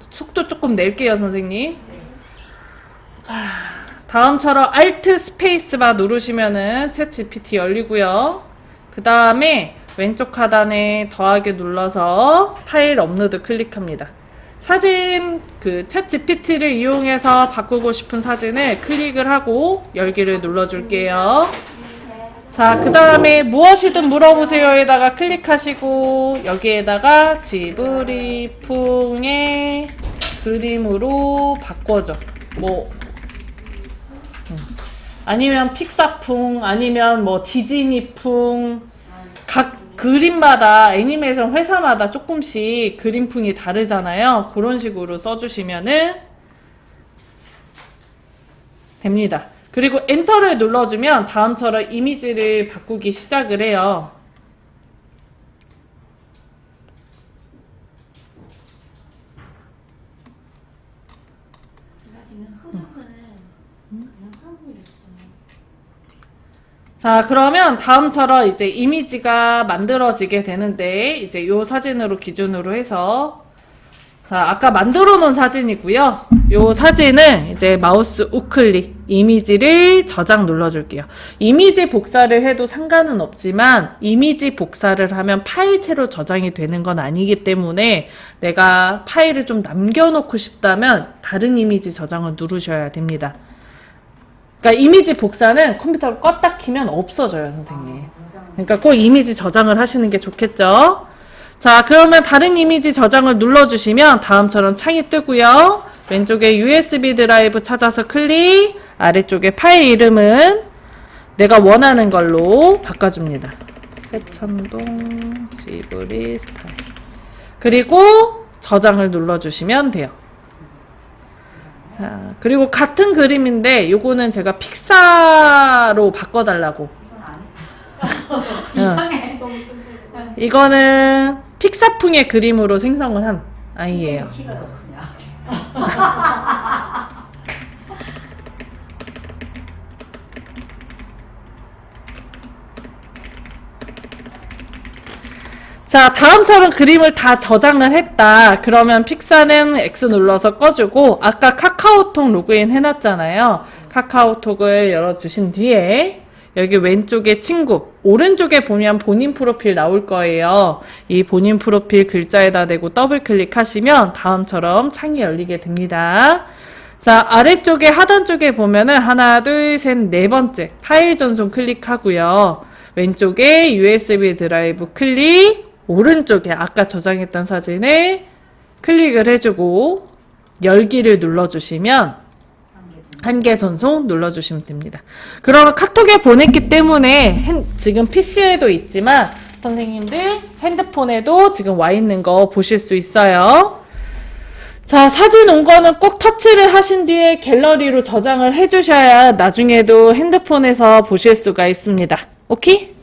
속도 조금 낼게요, 선생님. 자, 다음처럼 Alt 스페이스바 누르시면은 챗 GPT 열리고요. 그 다음에 왼쪽 하단에 더하기 눌러서 파일 업로드 클릭합니다. 사진 그챗 GPT를 이용해서 바꾸고 싶은 사진을 클릭을 하고 열기를 눌러줄게요. 자, 그 다음에 무엇이든 물어보세요에다가 클릭하시고 여기에다가 지브리풍의 그림으로 바꿔줘. 뭐 음. 아니면 픽사풍, 아니면 뭐 디즈니풍, 각 그림마다 애니메이션 회사마다 조금씩 그림풍이 다르잖아요. 그런 식으로 써주시면은 됩니다. 그리고 엔터를 눌러주면 다음처럼 이미지를 바꾸기 시작을 해요. 있어요. 자, 그러면 다음처럼 이제 이미지가 만들어지게 되는데, 이제 요 사진으로 기준으로 해서, 자, 아까 만들어 놓은 사진이고요. 요 사진을 이제 마우스 우클릭, 이미지를 저장 눌러 줄게요. 이미지 복사를 해도 상관은 없지만, 이미지 복사를 하면 파일체로 저장이 되는 건 아니기 때문에, 내가 파일을 좀 남겨 놓고 싶다면, 다른 이미지 저장을 누르셔야 됩니다. 그러니까 이미지 복사는 컴퓨터를 껐다 키면 없어져요, 선생님. 그러니까 꼭 이미지 저장을 하시는 게 좋겠죠. 자, 그러면 다른 이미지 저장을 눌러주시면 다음처럼 창이 뜨고요. 왼쪽에 USB 드라이브 찾아서 클릭, 아래쪽에 파일 이름은 내가 원하는 걸로 바꿔줍니다. 세천동 지브리 스타일. 그리고 저장을 눌러주시면 돼요. 자, 그리고 같은 그림인데 요거는 제가 픽사로 바꿔달라고. 이상해. 이거는 픽사풍의 그림으로 생성을 한 아이예요. 키가 높으냐. 자, 다음처럼 그림을 다 저장을 했다. 그러면 픽사는 X 눌러서 꺼주고, 아까 카카오톡 로그인 해놨잖아요. 카카오톡을 열어주신 뒤에, 여기 왼쪽에 친구, 오른쪽에 보면 본인 프로필 나올 거예요. 이 본인 프로필 글자에다 대고 더블 클릭하시면 다음처럼 창이 열리게 됩니다. 자, 아래쪽에 하단 쪽에 보면은 하나, 둘, 셋, 네 번째 파일 전송 클릭하고요. 왼쪽에 USB 드라이브 클릭, 오른쪽에 아까 저장했던 사진을 클릭을 해주고 열기를 눌러주시면 한개 전송 눌러주시면 됩니다. 그러면 카톡에 보냈기 때문에 핸- 지금 PC에도 있지만 선생님들 핸드폰에도 지금 와 있는 거 보실 수 있어요. 자, 사진 온 거는 꼭 터치를 하신 뒤에 갤러리로 저장을 해주셔야 나중에도 핸드폰에서 보실 수가 있습니다. 오케이?